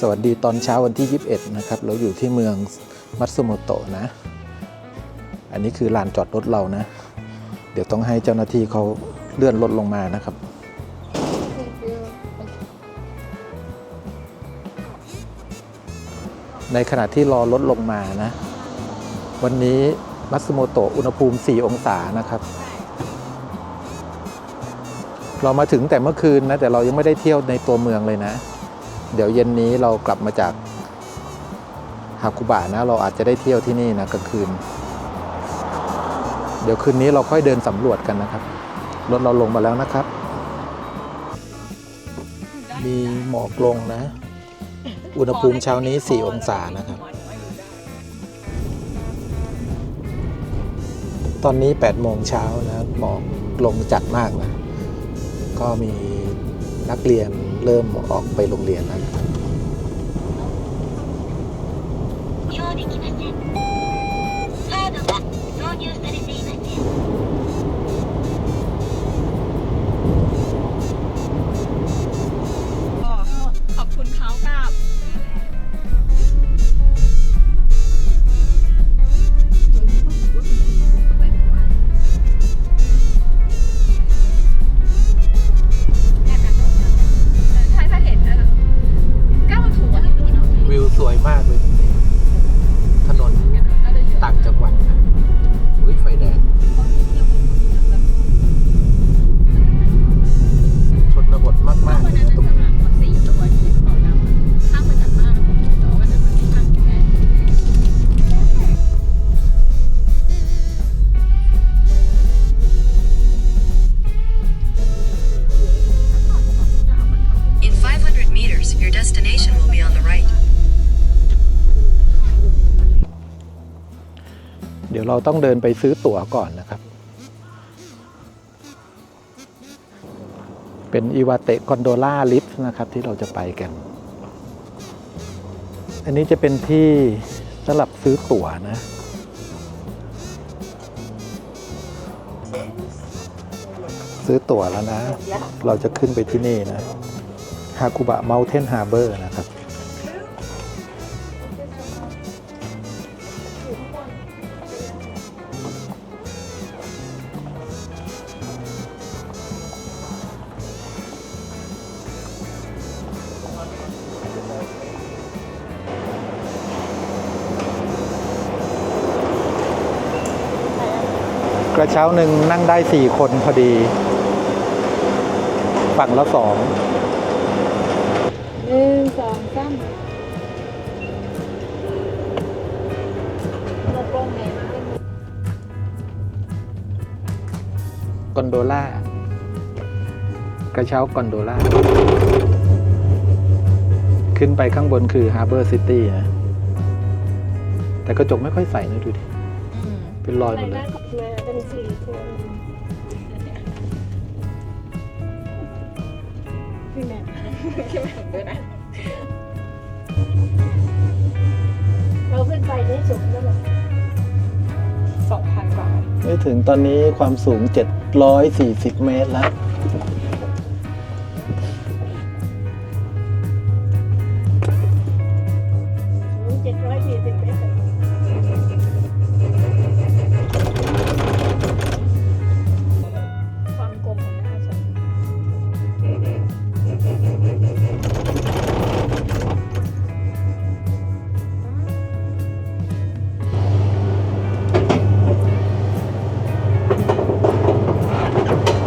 สวัสดีตอนเช้าวันที่ 21 นะครับ เราอยู่ที่เมืองมัตสึโมโตะนะ อันนี้คือลานจอดรถเรานะ เดี๋ยวต้องให้เจ้าหน้าที่เขาเลื่อนรถลงมานะครับ ในขณะที่รอรถลงมานะ วันนี้มัตสึโมโตะอุณหภูมิ 4 องศานะครับ เรามาถึงแต่เมื่อคืนนะ แต่เรายังไม่ได้เที่ยวในตัวเมืองเลยนะ เดี๋ยวเย็นนี้เรากลับมาจากฮากุบะนะ เราอาจจะได้เที่ยวที่นี่นะกลางคืน เดี๋ยวคืนนี้เราค่อยเดินสำรวจกันนะครับ รถเราลงมาแล้วนะครับ มีหมอกลงนะ อุณหภูมิเช้านี้ 4 องศานะครับ ตอนนี้ 8 โมงเช้านะ หมอกลงจัดมากนะ ก็มีนักเรียน เริ่มออกไปโรงเรียนแล้ว เราต้องเดินไปซื้อตั๋วก่อนนะครับ เป็นอีวาเตะกอนโดล่าลิฟต์นะครับที่เราจะไปกัน อันนี้จะเป็นที่สำหรับซื้อตั๋วนะซื้อตั๋วแล้วนะ เราจะขึ้นไปที่นี่นะ ฮากุบะเมลเทนฮาร์เบอร์นะครับ เช้าหนึ่งนั่งได้สี่คนพอดี ฝั่งละสองหนึ่งสองสามรถโป้งไงมากกอนโดล่ากระเช้ากอนโดล่า ขึ้นไปข้างบนคือฮาร์เบอร์ซิตี้นะ แต่กระจกไม่ค่อยใสนะดูดิ เป็นรอยหมดเลยเป็น สี่คนพี่แม่พี่แม่ด้วยนะ เราขึ้นไปได้สูงแล้วแบบสองพันกว่า ไม่ถึงตอนนี้ความสูง 740 เมตรแล้ว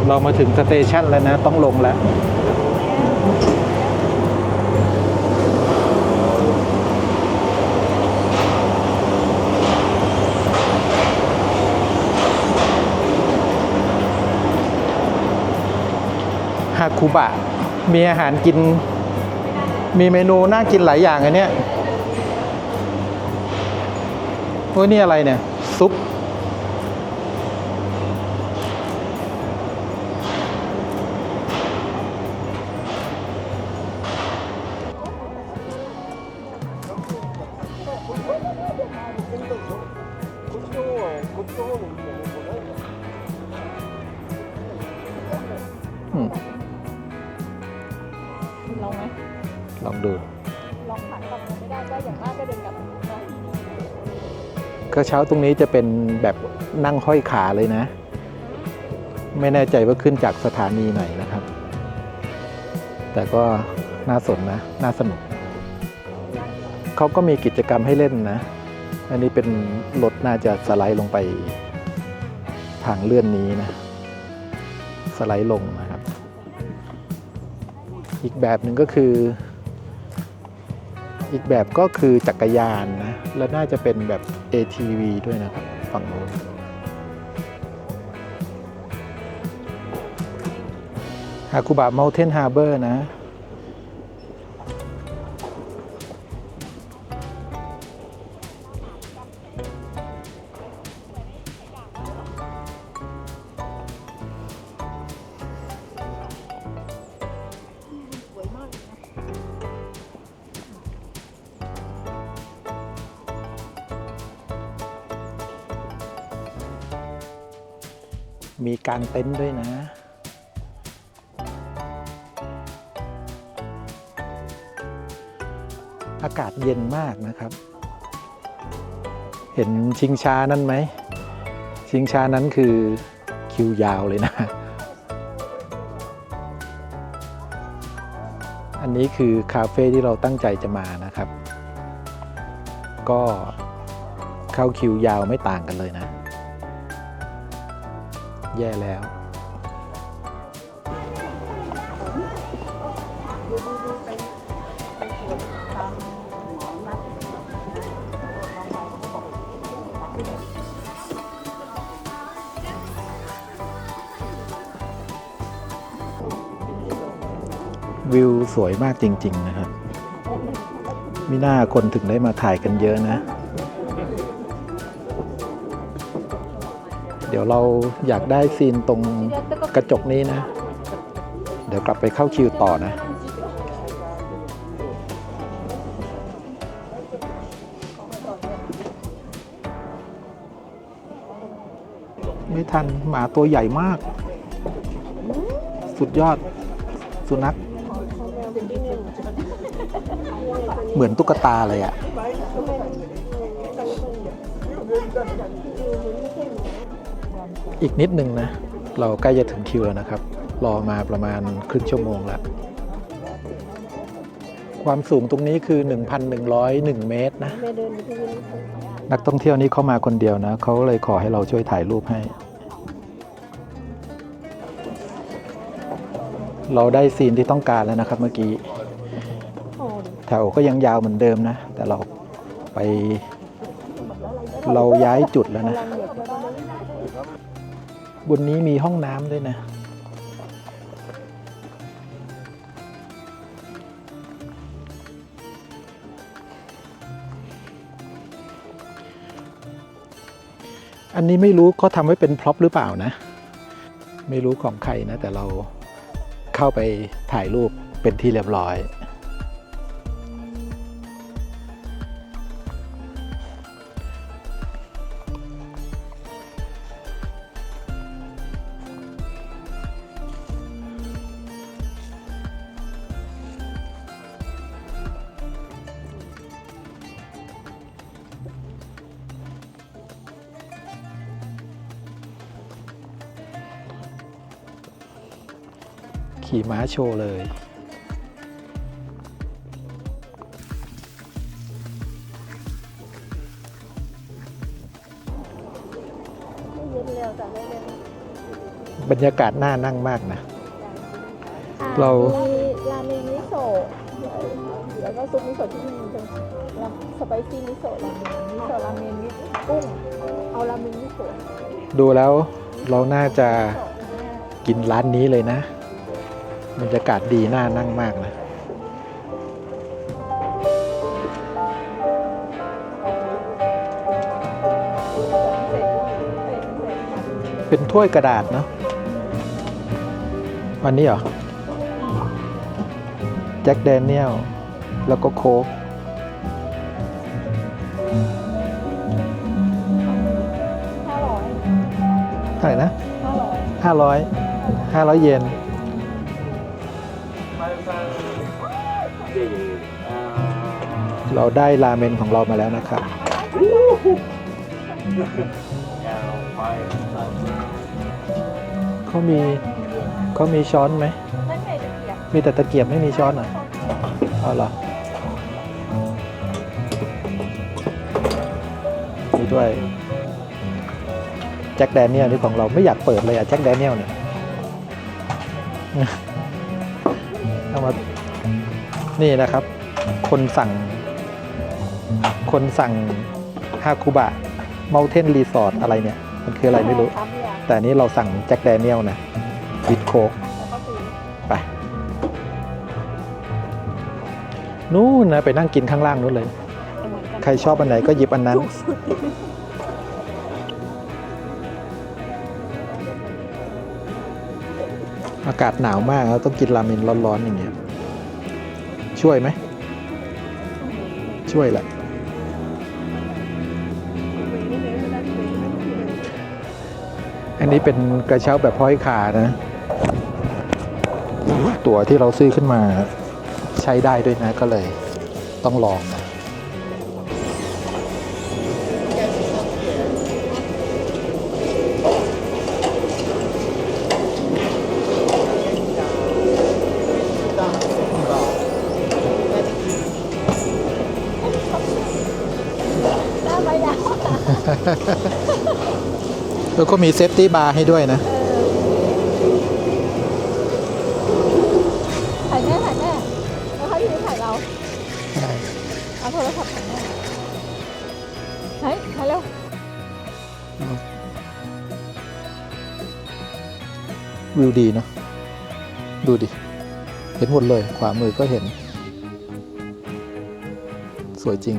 เรามาถึงสเตชันแล้วนะ ต้องลงแล้วฮาคุบะ มีอาหารกิน มีเมนูน่ากินหลายอย่างอันเนี้ยโอ้ยนี่อะไรเนี่ย ลองดู ลองผ่านควไม่ได้ก็อย่างมากก็เดินกลับกรเช้าตรงนี้จะเป็นแบบนั่งห้อยขาเลยนะ ไม่แน่ใจว่าขึ้นจากสถานีไหนนะครับ แต่ก็น่าสนนะ น่าสนุก เขาก็มีกิจกรรมให้เล่นนะ อันนี้เป็นรถน่าจะสไลด์ลงไปทางเลื่อนนี้นะ สไลด์ลงนะครับ อีกแบบหนึ่งก็คือ อีกแบบก็คือจักรยานนะ แล้วน่าจะเป็นแบบ ATV ด้วยนะครับฝั่งโน้นฮาคุบะ Mountain Harbor นะ มีกางเต็นท์ด้วยนะ อากาศเย็นมากนะครับ เห็นชิงช้านั่นไหม ชิงช้านั้นคือคิวยาวเลยนะ อันนี้คือคาเฟ่ที่เราตั้งใจจะมานะครับ ก็เข้าคิวยาวไม่ต่างกันเลยนะ แย่แล้ว วิวสวยมากจริง ๆ นะครับ มิน่าคนถึงได้มาถ่ายกันเยอะนะ เดี๋ยวเราอยากได้ซีนตรงกระจกนี้นะ เดี๋ยวกลับไปเข้าคิวต่อนะ ไม่ทันหมาตัวใหญ่มาก สุดยอดสุนัขเหมือนตุ๊กตาเลยอะ่ะ อีกนิดหนึ่งนะ เราใกล้จะถึงคิวแล้วนะครับ รอมาประมาณครึ่งชั่วโมงแล้วความสูงตรงนี้คือ 1,101 เมตรนะแม่เดินไปที่นี่นักท่องเที่ยวนี้เข้ามาคนเดียวนะ เขาเลยขอให้เราช่วยถ่ายรูปให้ เราได้ซีนที่ต้องการแล้วนะครับเมื่อกี้ แถวก็ยังยาวเหมือนเดิมนะ แต่เราไป เราย้ายจุดแล้วนะ นนี้มีห้องน้ำด้วยนะ อันนี้ไม่รู้เขาทำไว้เป็นพร็อพหรือเปล่านะ ไม่รู้ของใครนะ แต่เราเข้าไปถ่ายรูปเป็นที่เรียบร้อย ขี่ม้าโชว์เลยเย็นแล้วแต่ไม่เย็นบรรยากาศน่านั่งมากนะอ่เรามีราเมงมิโซะแล้วก็ซุปมิโซะที่มีเป็นสไปซี่มิโซะราเมงมิโซะราเมงมิกุ้งเอาราเมงมิโซะดูแล้วเราน่าจะกินร้านนี้เลยนะ บรรยากาศดีน่านั่งมากนะเป็นถ้วยกระดาษเนาะวันนี้เหรอ แจ็คแดเนียล แล้วก็โค้กห้าร้อยเท่าไหร่นะห้าร้อยห้าร้อยห้าร้อยเยน เราได้ราเมนของเรามาแล้วนะครับเขามีเขามีช้อนไหม มีแต่ตะเกียบไม่มีช้อนเหรอเอาเหรอมีด้วยแจ็คแดเนียลนี่ของเราไม่อยากเปิดเลยอะแจ็คแดเนียลเนี่ยเอามานี่นะครับ คนสั่ง คนสั่งฮาคุบะเมลเทนรีสอร์ทอะไรเนี่ย มันคืออะไรไม่รู้ครับเนี่ยแต่อันนี้เราสั่งแจ็คแดเนียลนะวิดโคกแล้วก็ซื้อไปนู่นนะไปนั่งกินข้างล่างนู้นเลยเหมือนกันใครชอบอันไหนก็หยิบอันนั้นถูกสุดอากาศหนาวมากเราต้องกินราเมนร้อนๆอย่างเงี้ย ช่วยไหม ช่วยแหละ อันนี้เป็นกระเช้าแบบห้อยขานะ ตั๋วที่เราซื้อขึ้นมาใช้ได้ด้วยนะก็เลยต้องลองนะ ได้ไหมยาวแล้วก็มีเซฟตี้บาร์ให้ด้วยนะถ่ายแม่ถ่ายแม่แล้วเขาอยู่ในถ่ายเราเอาโทรศัพท์ถ่ายแม่ถ่ายถ่ายเร็ววิวดีเนาะดูดิ เห็นหมดเลย ขวามือก็เห็น สวยจริง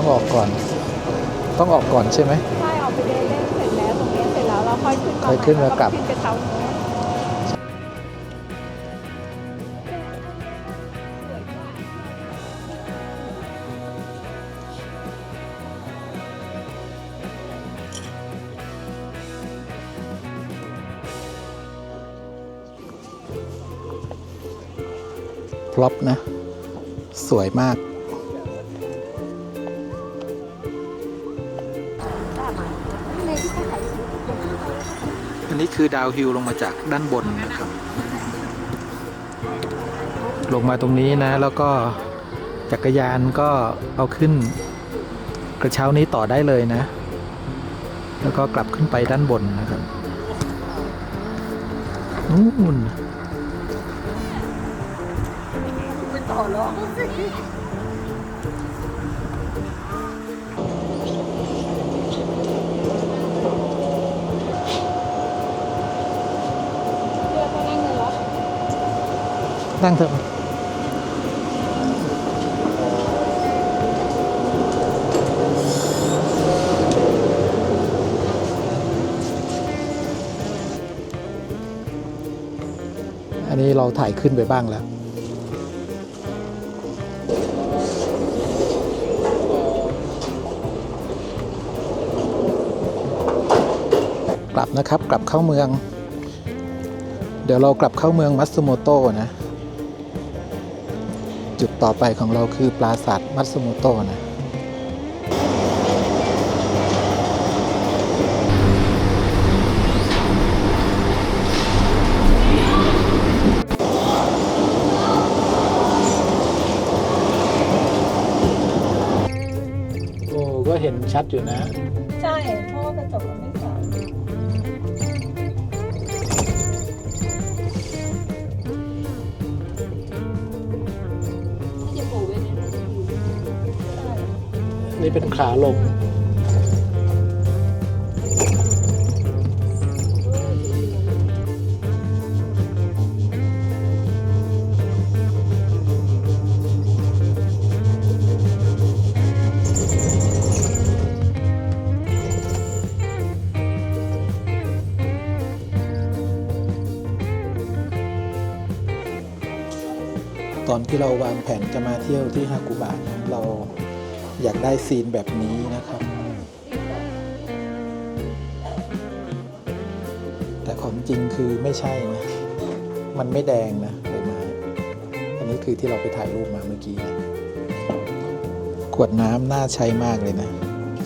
ต้องออกก่อน ต้องออกก่อนใช่ไหมใช่ออกไปเดินเล่นเสร็จแล้วตรงเนี้ยเสร็จแล้วเราค่อยขึ้นค่อยขึ้นมากลับขึ้นไปเตาโน้นพร็อพนะ สวยมาก นี้คือดาวฮิลลงมาจากด้านบนนะครับ ลงมาตรงนี้นะ แล้วก็จักรยานก็เอาขึ้นกระเช้านี้ต่อได้เลยนะ แล้วก็กลับขึ้นไปด้านบนนะครับนู่นเนั่งเถอะอันนี้เราถ่ายขึ้นไปบ้างแล้วกลับนะครับกลับเข้าเมือง เดี๋ยวเรากลับเข้าเมืองมัตสึโมโตะนะ จุดต่อไปของเราคือปราสาทมัตสึโมโตะนะโอ้ก็เห็นชัดอยู่นะ นี่เป็นขาลง ตอนที่เราวางแผนจะมาเที่ยวที่ฮากุบะเรา อยากได้ซีนแบบนี้นะครับ แต่ของจริงคือไม่ใช่นะ มันไม่แดงนะใบไม้อันนี้คือที่เราไปถ่ายรูปมาเมื่อกี้นะขวดน้ำน่าใช้มากเลยนะ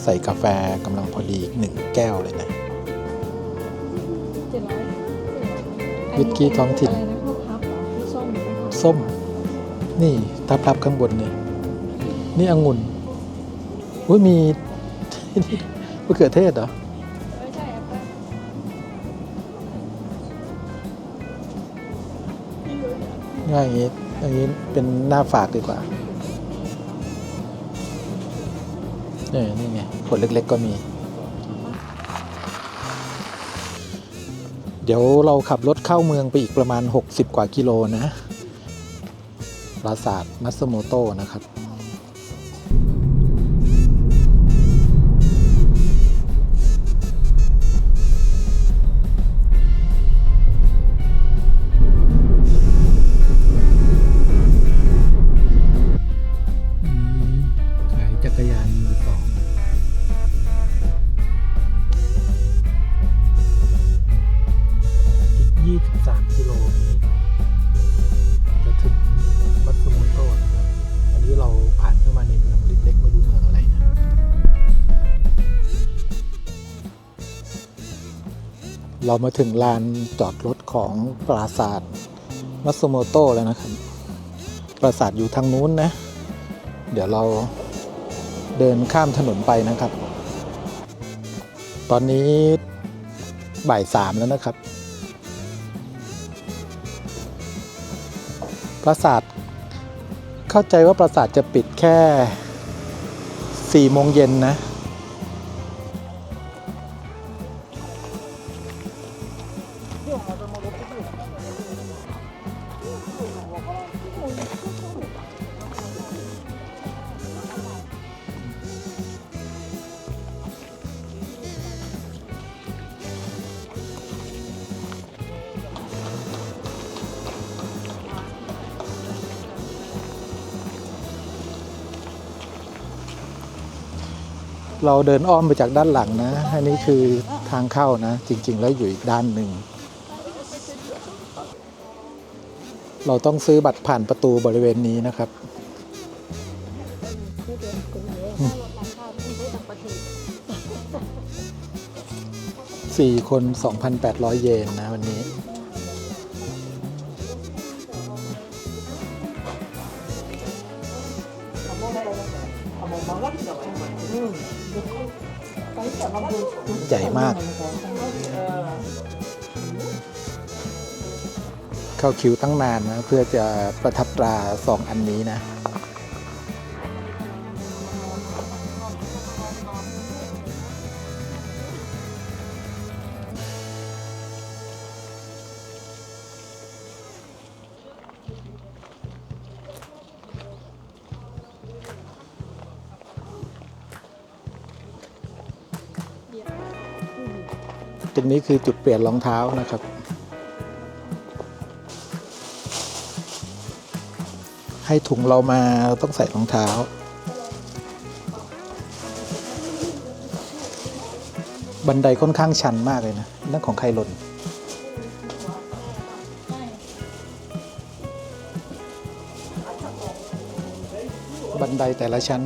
ใส่กาแฟกำลังพอดีอีกหนึ่งแก้วเลยนะเจ็ดร้อยวิสกี้ท้องถิ่นอะไรนะข้าวพับเหรอที่ส้มหรือข้าวพับส้ม นี่ทับทับข้างบนนี่นี่องุ่น อุ้ยมีมะเขือเทศเหรอไม่ใช่แอปเปิ้ลง่ายอย่างนี้อย่างนี้เป็นหน้าฝากดีกว่าเนี่ยนี่ไงขวดเล็ก ๆ ก็มี เดี๋ยวเราขับรถเข้าเมืองไปอีกประมาณ 60 กว่ากิโลนะปราสาทมัสโมโตนะครับ เรามาถึงลานจอดรถของปราสาทมัตสึโมโตแล้วนะครับ ปราสาทอยู่ทางนู้นนะ เดี๋ยวเราเดินข้ามถนนไปนะครับ ตอนนี้บ่ายสามแล้วนะครับ ปราสาท เข้าใจว่าปราสาทจะปิดแค่สี่โมงเย็นนะ เราเดินอ้อมไปจากด้านหลังนะ อันนี้คือทางเข้านะ จริง ๆ แล้วอยู่อีกด้านหนึ่ง เราต้องซื้อบัตรผ่านประตูบริเวณนี้นะครับที่เดืองเยอะถ้ารถราคาที่ซื้อต่างประเทศ4คน 2,800 เยนนะวันนี้ เข้าคิวตั้งนานนะ เพื่อจะประทับตราสองอันนี้นะ ตรงนี้คือจุดเปลี่ยนรองเท้านะครับ ให้ถุงเรามาต้องใส่รองเท้า บันไดค่อนข้างชันมากเลยนะนั่นของใครหล่นบันไดแต่ละชั้น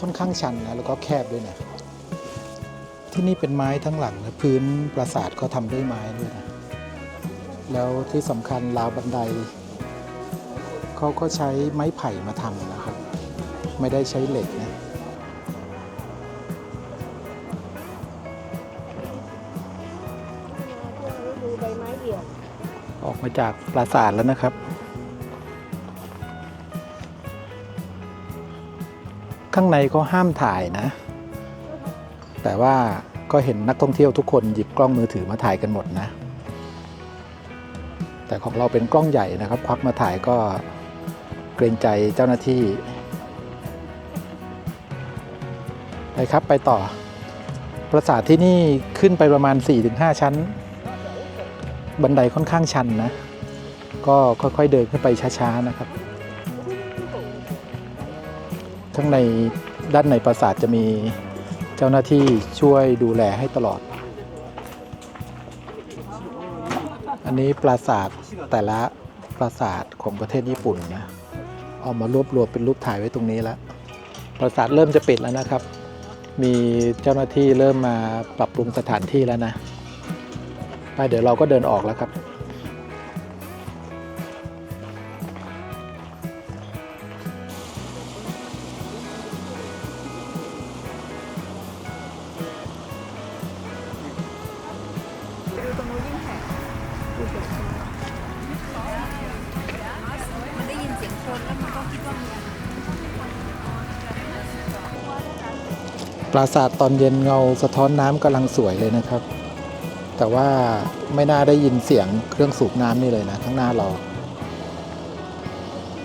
ค่อนข้างชันนะแล้วก็แคบด้วยนะที่นี่เป็นไม้ทั้งหลังนะพื้นปราสาทก็ทำด้วยไม้ด้วยนะแล้วที่สำคัญราวบันได เขาก็ใช้ไม้ไผ่มาทำนะครับ ไม่ได้ใช้เหล็กนะดูใบไม้เดี่ยวออกมาจากปราสาทแล้วนะครับ ข้างในก็ห้ามถ่ายนะ แต่ว่าก็เห็นนักท่องเที่ยวทุกคนหยิบกล้องมือถือมาถ่ายกันหมดนะ แต่ของเราเป็นกล้องใหญ่นะครับ ควักมาถ่ายก็ เกรงใจเจ้าหน้าที่ ไปครับไปต่อ ปราสาทที่นี่ขึ้นไปประมาณ 4-5 ชั้น บันไดค่อนข้างชันนะ ก็ค่อยๆเดินขึ้นไปช้าๆนะครับ ข้างในด้านในปราสาทจะมีเจ้าหน้าที่ช่วยดูแลให้ตลอด อันนี้ปราสาทแต่ละปราสาทของประเทศญี่ปุ่นนะ เอามารวบรวมเป็นรูปถ่ายไว้ตรงนี้แล้วปราสาทเริ่มจะปิดแล้วนะครับ มีเจ้าหน้าที่เริ่มมาปรับปรุงสถานที่แล้วนะ ไปเดี๋ยวเราก็เดินออกแล้วครับ ปราสาทตอนเย็นเงาสะท้อนน้ำกำลังสวยเลยนะครับ แต่ว่าไม่น่าได้ยินเสียงเครื่องสูบน้ำนี่เลยนะ ข้างหน้าเรา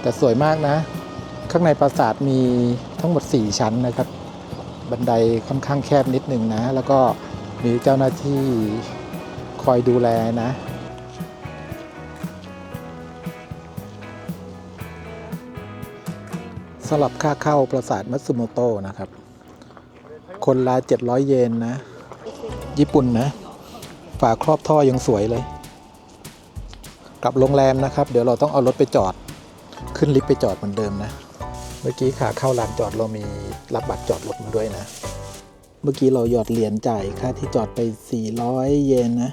แต่สวยมากนะ ข้างในปราสาทมีทั้งหมด 4 ชั้นนะครับ บันไดค่อนข้างแคบนิดหนึ่งนะ แล้วก็มีเจ้าหน้าที่คอยดูแลนะสำหรับค่าเข้าปราสาทมัตสึโมโตะนะครับ คนละ700 เยนนะ ญี่ปุ่นนะ ฝาครอบท่อยังสวยเลย กลับโรงแรมนะครับ เดี๋ยวเราต้องเอารถไปจอด ขึ้นลิฟต์ไปจอดเหมือนเดิมนะ เมื่อกี้ขาเข้าลานจอดเรามีรับบัตรจอดรถมาด้วยนะ เมื่อกี้เราหยอดเหรียญจ่ายค่าที่จอดไป 400 เยนนะ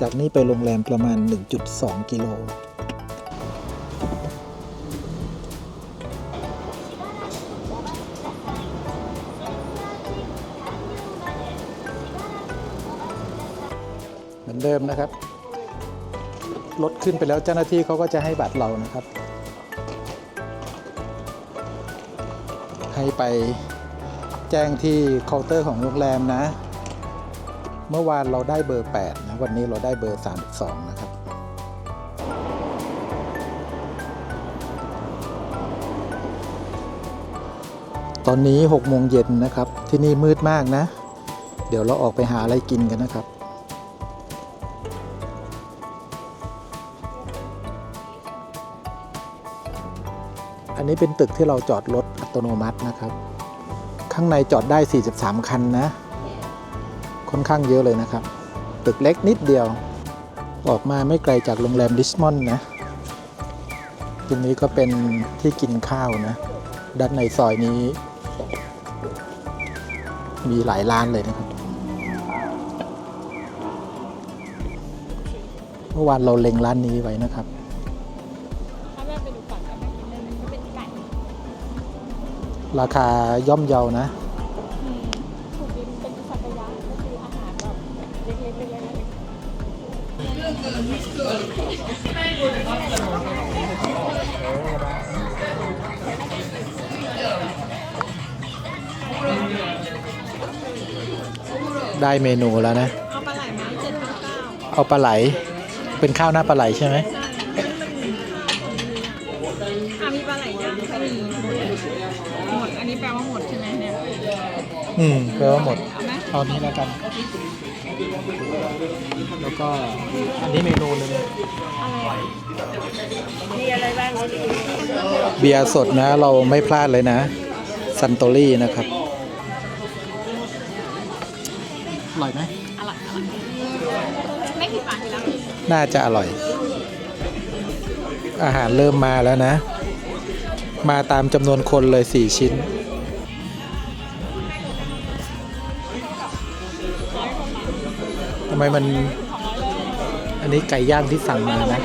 จากนี้ไปโรงแรมประมาณ 1.2 กิโล เหมือนเดิมนะครับ รถขึ้นไปแล้วเจ้าหน้าที่เขาก็จะให้บัตรเรานะครับ ให้ไปแจ้งที่เคาน์เตอร์ของโรงแรมนะ เมื่อวานเราได้เบอร์ 8 นะ วันนี้เราได้เบอร์ 32 นะครับตอนนี้6โมงเย็นนะครับ ที่นี่มืดมากนะ เดี๋ยวเราออกไปหาอะไรกินกันนะครับ นี้เป็นตึกที่เราจอดรถอัตโนมัตินะครับ ข้างในจอดได้ 43 คันนะ ค่อนข้างเยอะเลยนะครับ ตึกเล็กนิดเดียว ออกมาไม่ไกลจากโรงแรมริชมอนนะ ตรงนี้ก็เป็นที่กินข้าวนะ ด้านในซอยนี้ มีหลายร้านเลยนะครับเมื่อวานเราเล็งร้านนี้ไว้นะครับ ราคาย่อมเยานะอืมถูกดินเป็นสักยะก็คืออาหารแบบเล็กๆเล็กๆเล็กได้เมนูแล้วนะ เอาปลาไหลไม้เจ็ดพันเก้าเอาปลาไหล เป็นข้าวหน้าปลาไหลใช่ไหม อืมแปลว่าหมดเอาไหมเอานี้แล้วกัน แล้วก็อันนี้เมนูหนึงมีอะไรบ้างเบียร์สดนะ เราไม่พลาดเลยนะ ซันโตรี่นะครับอร่อยไหมอร่อยอร่อยไม่ผิดหวังอยู่แล้วน่าจะอร่อย อาหารเริ่มมาแล้วนะ มาตามจำนวนคนเลย4ชิ้นำไมมัน อันนี้ไก่ย่างที่สั่งมานะ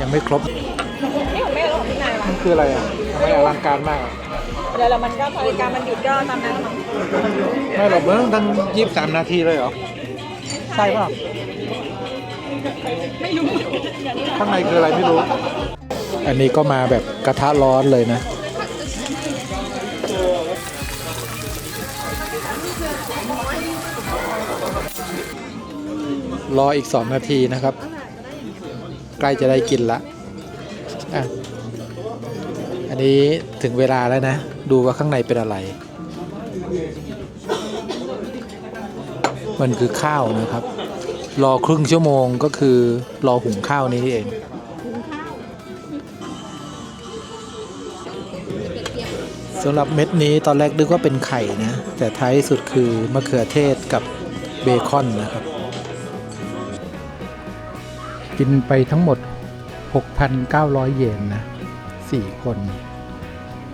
ยังไม่ครบ นี่ของแม่หรอพี่นายวะมันคืออะไรอะทำไมอลังการมากอะเดี๋ยวเรามันก็พอรายการมันหยุดก็ตามนั้นมั้งไม่หรอกเมื่อตั้งยี่สิบสามนาทีเลยเหรอ ใช่ป่ะ ไม่รู้ ข้างในคืออะไรไม่รู้ อันนี้ก็มาแบบกระทะร้อนเลยนะ รออีก 2 นาทีนะครับ ใกล้จะได้กินละอะอันนี้ถึงเวลาแล้วนะ ดูว่าข้างในเป็นอะไร มันคือข้าวนะครับ รอครึ่งชั่วโมงก็คือรอหุงข้าวนี้เองสำหรับเม็ดนี้ตอนแรกนึกว่าเป็นไข่นะ แต่ท้ายสุดคือมะเขือเทศกับเบคอนนะครับ กินไปทั้งหมด 6,900 เยนนะ4คน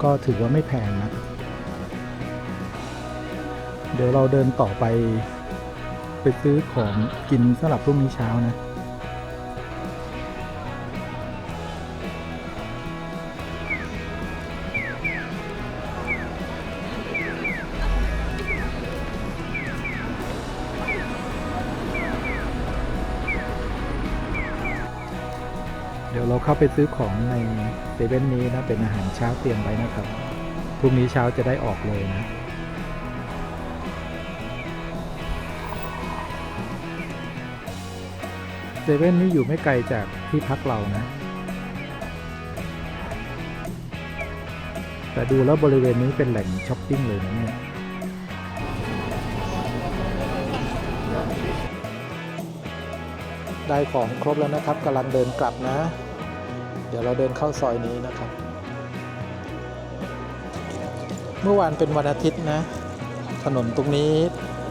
ก็ถือว่าไม่แพงนะ เดี๋ยวเราเดินต่อไป ไปซื้อของกินสำหรับพรุ่งนี้เช้านะ เราเข้าไปซื้อของในเซเว่นนี้นะเป็นอาหารเช้าเตรียมไว้นะครับพรุ่งนี้เช้าจะได้ออกเลยนะเซเว่นนี่อยู่ไม่ไกลจากที่พักเรานะ แต่ดูแล้วบริเวณนี้เป็นแหล่งช้อปปิ้งเลยนะเนี่ยได้ของครบแล้วนะครับกำลังเดินกลับนะ เดี๋ยวเราเดินเข้าซอยนี้นะครับ เมื่อวานเป็นวันอาทิตย์นะ ถนนตรงนี้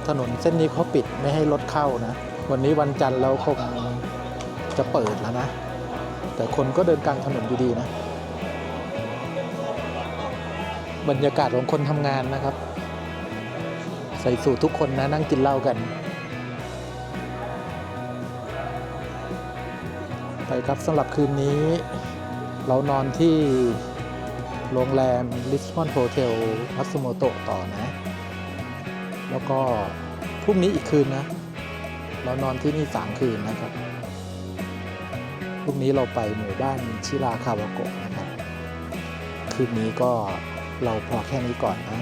ถนนเส้นนี้เขาปิดไม่ให้รถเข้านะ วันนี้วันจันทร์เราคงจะเปิดแล้วนะ แต่คนก็เดินกลางถนนอยู่ดีนะ บรรยากาศของคนทำงานนะครับ ใส่สูททุกคนนะนั่งกินเหล้ากัน ไปครับสำหรับคืนนี้ เรานอนที่โรงแรมลิสบอนโฮเทลมัตสึโมโตะต่อนะ แล้วก็พรุ่งนี้อีกคืนนะ เรานอนที่นี่ 3 คืนนะครับพรุ่งนี้เราไปหมู่บ้านชิราคาวาโกะนะครับ คืนนี้ก็เราพอแค่นี้ก่อนนะ